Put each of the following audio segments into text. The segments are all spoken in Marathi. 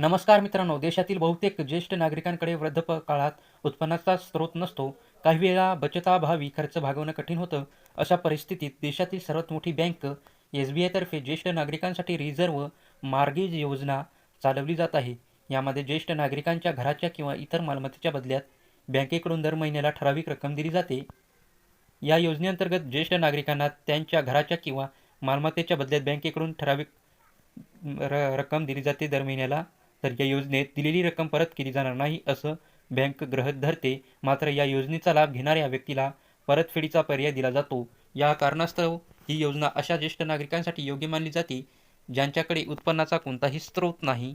नमस्कार मित्रांनो देशातील बहुतेक ज्येष्ठ नागरिकांकडे वृद्धपकाळात उत्पन्नाचा स्रोत नसतो. काही वेळा बचताभावी खर्च भागवणं कठीण होतं. अशा परिस्थितीत देशातील सर्वात मोठी बँक एस बी आयतर्फे ज्येष्ठ नागरिकांसाठी रिझर्व्ह मार्गेज योजना चालवली जात आहे. यामध्ये ज्येष्ठ नागरिकांच्या घराच्या किंवा इतर मालमत्तेच्या बदल्यात बँकेकडून दर महिन्याला ठराविक रक्कम दिली जाते. या योजनेअंतर्गत ज्येष्ठ नागरिकांना त्यांच्या घराच्या किंवा मालमत्तेच्या बदल्यात बँकेकडून ठराविक र रक्कम दिली जाते दर महिन्याला. तर या योजनेत दिलेली रक्कम परत केली जाणार नाही असं बँक ग्रहत धरते. मात्र या योजनेचा लाभ घेणाऱ्या व्यक्तीला परतफेडीचा पर्याय दिला जातो. या कारणास्तव ही योजना अशा ज्येष्ठ नागरिकांसाठी योग्य मानली जाते ज्यांच्याकडे उत्पन्नाचा कोणताही स्रोत नाही.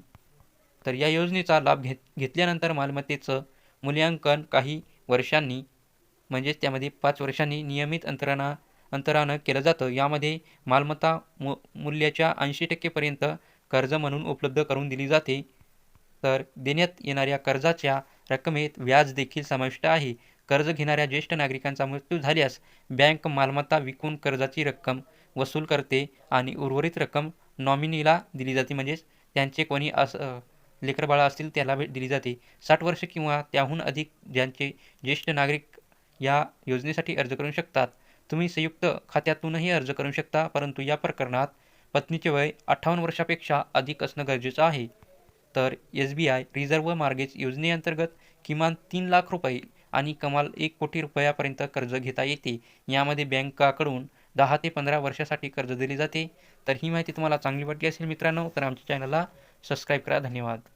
तर या योजनेचा लाभ घेत घेतल्यानंतर मालमत्तेचं मूल्यांकन काही वर्षांनी म्हणजेच त्यामध्ये पाच वर्षांनी नियमित अंतराना अंतरानं केलं जातं. यामध्ये मालमत्ता मू मूल्याच्या ऐंशी टक्केपर्यंत कर्ज म्हणून उपलब्ध करून दिली जाते. तर देण्यात येणाऱ्या कर्जाच्या रकमेत व्याज देखील समाविष्ट आहे. कर्ज घेणाऱ्या ज्येष्ठ नागरिकांचा मृत्यू झाल्यास बँक मालमत्ता विकून कर्जाची रक्कम वसूल करते आणि उर्वरित रक्कम नॉमिनीला दिली जाते. म्हणजेच त्यांचे कोणी अस लेकरबाळ असतील त्याला भेट दिली जाते. साठ वर्ष किंवा त्याहून अधिक ज्यांचे ज्येष्ठ नागरिक या योजनेसाठी अर्ज करू शकतात. तुम्ही संयुक्त खात्यातूनही अर्ज करू शकता परंतु या प्रकरणात पत्नीचे वय अठ्ठावन्न वर्षापेक्षा अधिक असणं गरजेचं आहे. तर S B I reserve mortgage योजनेअंतर्गत किमान तीन लाख रुपये आणि कमाल एक कोटी रुपयापर्यंत कर्ज घेता येते. यामध्ये बँकाकडून दहा ते पंधरा वर्षासाठी कर्ज दिले जाते. तर ही माहिती तुम्हाला चांगली वाटली असेल मित्रांनो तर आमच्या चॅनलला सबस्क्राईब करा. धन्यवाद.